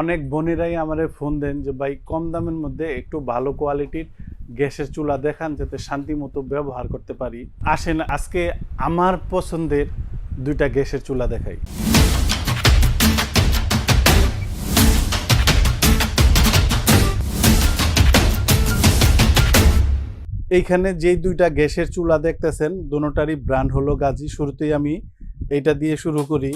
অনেক বোনেরাই আমারে ফোন দেন যে, ভাই, কম দামের মধ্যে একটু ভালো কোয়ালিটির গ্যাসের চুলা দেখান যাতে শান্তি মতো ব্যবহার করতে পারি। আসেন, আজকে আমার পছন্দের দুইটা গ্যাসের চুলা দেখাই। এইখানে যেই দুইটা গ্যাসের চুলা দেখতেছেন, দুটারই ব্র্যান্ড হলো গাজী। শুরুতেই আমি এটা দিয়ে শুরু করি।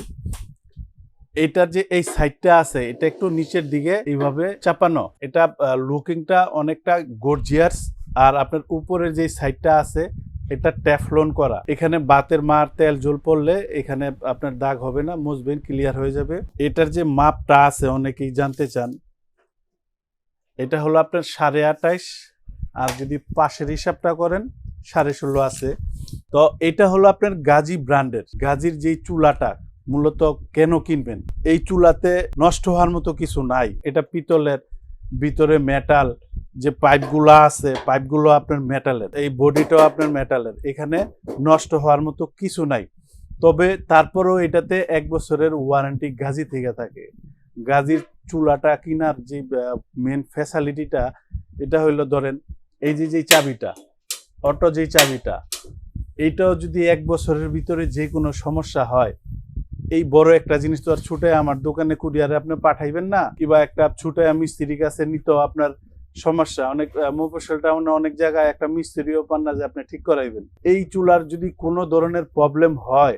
এটার যে এই সাইডটা আছে, এটা একটু নিচের দিকে এইভাবে চাপানো। এটা লুকিংটা অনেকটা গর্জিয়াস আর আপনার উপরের যে সাইডটা আছে, এটা ট্যাফলন করা। এখানে বাতের মার, তেল জল পড়লে এখানে আপনার দাগ হবে না মুসবেন ক্লিয়ার হয়ে যাবে। এটার যে মাপটা আছে, অনেকেই জানতে চান। এটা হলো আপনার সাড়ে আঠাইশ আর যদি পাশের হিসাবটা করেন, সাড়ে ষোলো আছে। তো এটা হলো আপনার গাজী ব্র্যান্ডের, গাজীর যেই চুলাটা মূলত কেন কিনবেন? এই চুলাতে নষ্ট হওয়ার মতো কিছু নাই। এটা পিতলের ভিতরে মেটাল যে পাইপগুলো আছে, পাইপগুলো আপনার মেটালের এই বডিটাও আপনার মেটালের এখানে নষ্ট হওয়ার মতো কিছু নাই। তবে তারপরেও এটাতে এক বছরের ওয়ারেন্টি গাজি থেকে থাকে। গাজির চুলাটা কেনার যে মেন ফ্যাসিলিটিটা এটা হইল ধরেন এই যে যে চাবিটা, অটো যে চাবিটা, এইটাও যদি এক বছরের ভিতরে যে কোনো সমস্যা হয় এই বড় একটা জিনিস তো আর ছুটে আমার দোকানে কুরিয়ারে আপনি পাঠাইবেন না, কিংবা একটা ছুটে মিস্ত্রির কাছে নিত আপনার সমস্যা। অনেক মফসল টাউনে অনেক জায়গায় একটা মিস্ত্রিও পান না যে আপনি ঠিক করাইবেন। এই চুলার যদি কোনো ধরনের প্রবলেম হয়,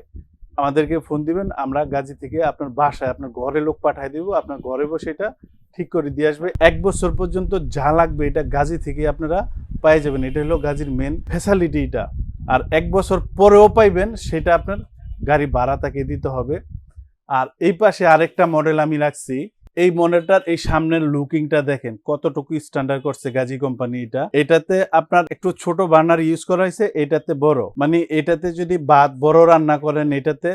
আমাদেরকে ফোন দিবেন, আমরা গাজী থেকে আপনার বাসায় আপনার ঘরে লোক পাঠাই দিব, আপনার ঘরে বসে এটা ঠিক করে দিয়ে আসবে। এক বছর পর্যন্ত যা লাগবে এটা গাজী থেকে আপনারা পাই যাবেন। এটা হলো গাজীর মেন ফ্যাসিলিটি এটা আর এক বছর পরেও পাইবেন, সেটা আপনার গাড়ি ভাড়া তাকে দিতে হবে। আর এই পাশে আরেকটা মডেল আমি রাখছি। এই মডেলটার এই সামনের লুকিংটা দেখেন, কতটুকু স্ট্যান্ডার্ড করছে গাজী কোম্পানি এটা। এটাতে আপনার একটু ছোট বার্নার ইউজ করা হয়েছে, এটাতে বড়। মানে এটাতে যদি ভাত বড় রান্না করেন এটাতে,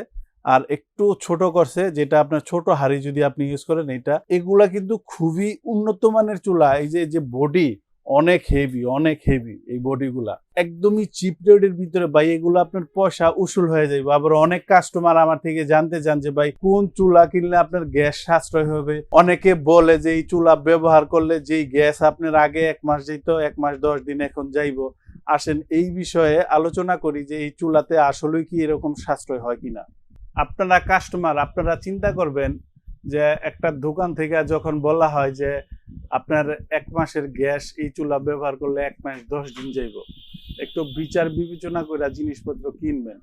আর একটু ছোট করছে, যেটা আপনার ছোট হাড়ি যদি আপনি ইউজ করেন এটা। এগুলা কিন্তু খুবই উন্নত মানের চুলা, এই যে যে বডি অনেক হেভি অনেক হেভি এই বডিগুলা একদমই চিপ রেটের ভিতরে ভাই, এগুলো আপনার পয়সা উসুল হয়ে যাবে আবার অনেক কাস্টমার আমার থেকে জানতে চান যে, ভাই, কোন চুলা কিনলে আপনার গ্যাস সাশ্রয় হবে? অনেকে বলে যে, এই চুলা ব্যবহার করলে যেই গ্যাস আপনার আগে এক মাস যেত এক মাস দশ দিন এখন যাইবো। আসেন, এই বিষয়ে আলোচনা করি যে, এই চুলাতে আসলেই কি এরকম সাশ্রয় হয় কিনা। আপনারা কাস্টমার আপনারা চিন্তা করবেন যে, একটা দোকান থেকে যখন বলা হয় যে আপনার এক মাসের গ্যাস, এই চুলা ব্যবহার করলে এক মাস দশ দিন যাইব। একটু বিচার বিবেচনা করে জিনিসপত্র কিনবেন।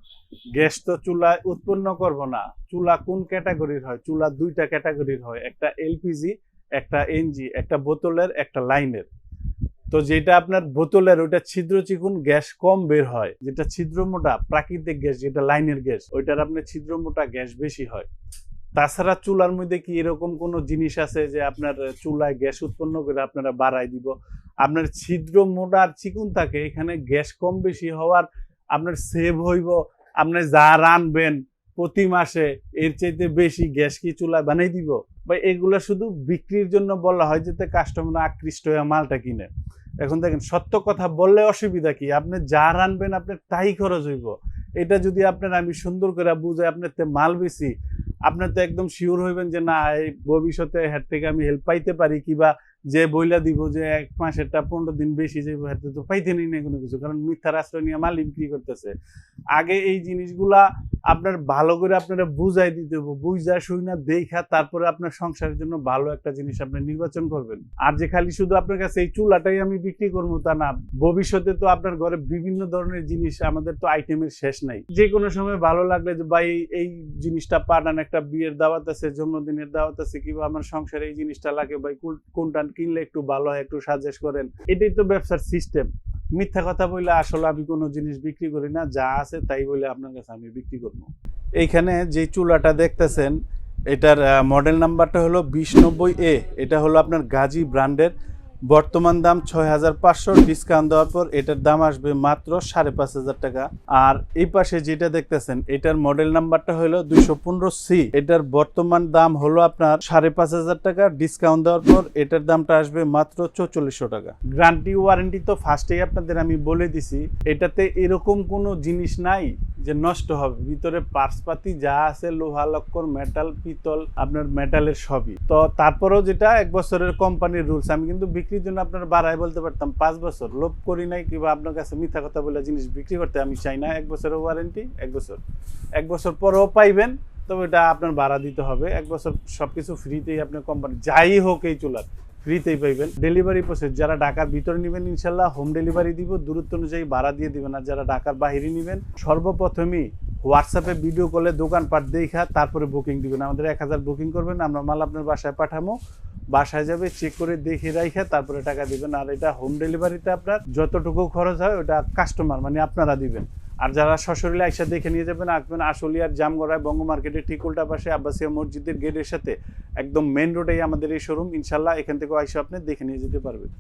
গ্যাস তো চুলা উৎপন্ন করব না। চুলা কোন ক্যাটাগরির হয়? চুলা দুইটা ক্যাটাগরির হয়। একটা এলপিজি, একটা এনজি, একটা বোতলের, একটা লাইনের। তো যেটা আপনার বোতলের, ওইটা ছিদ্র চিকুন গ্যাস কম বের হয়। যেটা ছিদ্র মোটা, প্রাকৃতিক গ্যাস, যেটা লাইনের গ্যাস, ওইটার আপনার ছিদ্র মোটা গ্যাস বেশি হয়। তাছাড়া চুলার মধ্যে কি এরকম কোনো জিনিস আছে যে আপনার চুলায় গ্যাস উৎপন্ন করে আপনারা বাড়াই দিব? আপনার ছিদ্র মোটা আর চিকুন থাকে, এখানে গ্যাস কম বেশি হওয়ার আপনার সেভ হইব। আপনি যা রানবেন প্রতি মাসে, এর চাইতে বেশি গ্যাস কি চুলায় বানাই দিব? বা এগুলো শুধু বিক্রির জন্য বলা হয় যাতে কাস্টমার আকৃষ্ট হয়ে মালটা কিনে। এখন দেখেন, সত্য কথা বললে অসুবিধা কি? আপনি যা রানবেন আপনার তাই খরচ হইব। এটা যদি আপনার আমি সুন্দর করে বুঝে আপনার মাল বেশি আপনার তো একদম শিওর হইবেন যে না, এই ভবিষ্যতে হ্যাট থেকে আমি হেল্প পাইতে পারি কিবা যে বইলা দিব যে এক মাসেরটা পনেরো দিন বেশি যাইব হেরতে তো না কোনো কিছু। কারণ মিথ্যার আশ্রয় নিয়ে মাল বিক্রি করতেছে। আগে এই জিনিসগুলা আপনার ভালো করে আপনারা বুঝাই দিতে হবে বুঝা শুই না দেখা, তারপরে আপনার সংসারের জন্য ভালো একটা জিনিস আপনি নির্বাচন করবেন। আর যে খালি শুধু আপনার কাছে এই চুলাটাই আমি বিক্রি করব তা না, ভবিষ্যতে তো আপনার ঘরে বিভিন্ন ধরনের জিনিস, আমাদের তো আইটেমের শেষ নাই। যে কোনো সময় ভালো লাগলে যে, ভাই, এই জিনিসটা পাঠান, একটা বিয়ের দাওয়াত আছে, জন্মদিনের দাওয়াত আছে, কিংবা আমার সংসারে এই জিনিসটা লাগে, ভাই, কোন- কোনটা কিনলে একটু ভালো হয়, একটু সাজেস্ট করেন। এটাই তো ব্যবসার সিস্টেম মিথ্যা কথা বললে আসলে আমি কোনো জিনিস বিক্রি করি না, যা আছে তাই বলে আপনার কাছে আমি বিক্রি করব। এইখানে যে চুলাটা দেখতেছেন, এটার মডেল নাম্বারটা হলো বিশ এ এটা হলো আপনার গাজী ব্র্যান্ডের বর্তমান দাম ছয় হাজার পাঁচশো ডিসকাউন্ট দেওয়ার পর এটার দাম আসবে মাত্র সাড়ে পাঁচ হাজার টাকা। আর এই পাশে যেটা দেখতেছেন, এটার মডেল নাম্বারটা হলো দুইশো পনেরো সি। এটার বর্তমান দাম হলো আপনার সাড়ে পাঁচ হাজার টাকা। ডিসকাউন্ট দেওয়ার পর এটার দামটা আসবে মাত্র চৌচল্লিশশো টাকা। গ্যারান্টি ওয়ারেন্টি তো ফার্স্টেই আপনাদের আমি বলে দিছি, এটাতে এরকম কোনো জিনিস নাই যে নষ্ট হবে। ভিতরে পার্সপাতি যা আছে, লোহা, লক্কর মেটাল পিতল, আপনার মেটালের সবই। তো তারপরেও যেটা এক বছরের কোম্পানির রুলস আমি কিন্তু বিক্রির জন্য আপনার বাড়ায় বলতে পারতাম, পাঁচ বছর। লোভ করি নাই কিংবা আপনার কাছে মিথ্যা কথা বলে জিনিস বিক্রি করতে আমি চাই না। এক বছরের ওয়ারেন্টি এক বছর। এক বছর পরেও পাইবেন, তবে এটা আপনার ভাড়া দিতে হবে। এক বছর সব কিছু ফ্রিতেই আপনার কোম্পানি যাই হোক এই চুলার ফ্রিতেই পাইবেন। ডেলিভারি প্রসেস যারা ঢাকার ভিতরে নেবেন ইনশাল্লাহ হোম ডেলিভারি দিব, দূরত্ব অনুযায়ী ভাড়া দিয়ে দিবেন। আর যারা ঢাকার বাইরে নেবেন, সর্বপ্রথমেই হোয়াটসঅ্যাপে ভিডিও কলে দোকান দোকানপাট দেখা, তারপরে বুকিং দিবেন। আমাদের এক হাজার বুকিং করবেন, আমরা মাল আপনার বাসায় পাঠাবো বাসায় যাবে চেক করে দেখে রাইখে, তারপরে টাকা দিবেন। আর এটা হোম ডেলিভারিতে আপনার যতটুকু খরচ হয়, ওটা কাস্টমার মানে আপনারা দিবেন। আর যারা সশরীরে আইসা দেখে নিয়ে যাবেন, আসবেন আশুলিয়ার জামগড়ায় বঙ্গ মার্কেটের ঠিক উল্টা পাশে আব্বাসিয়া মসজিদের গেটের সাথে, একদম মেন রোডেই আমাদের এই শোরুম ইনশাল্লাহ এখান থেকে আইসা আপনি দেখে নিয়ে যেতে পারবেন।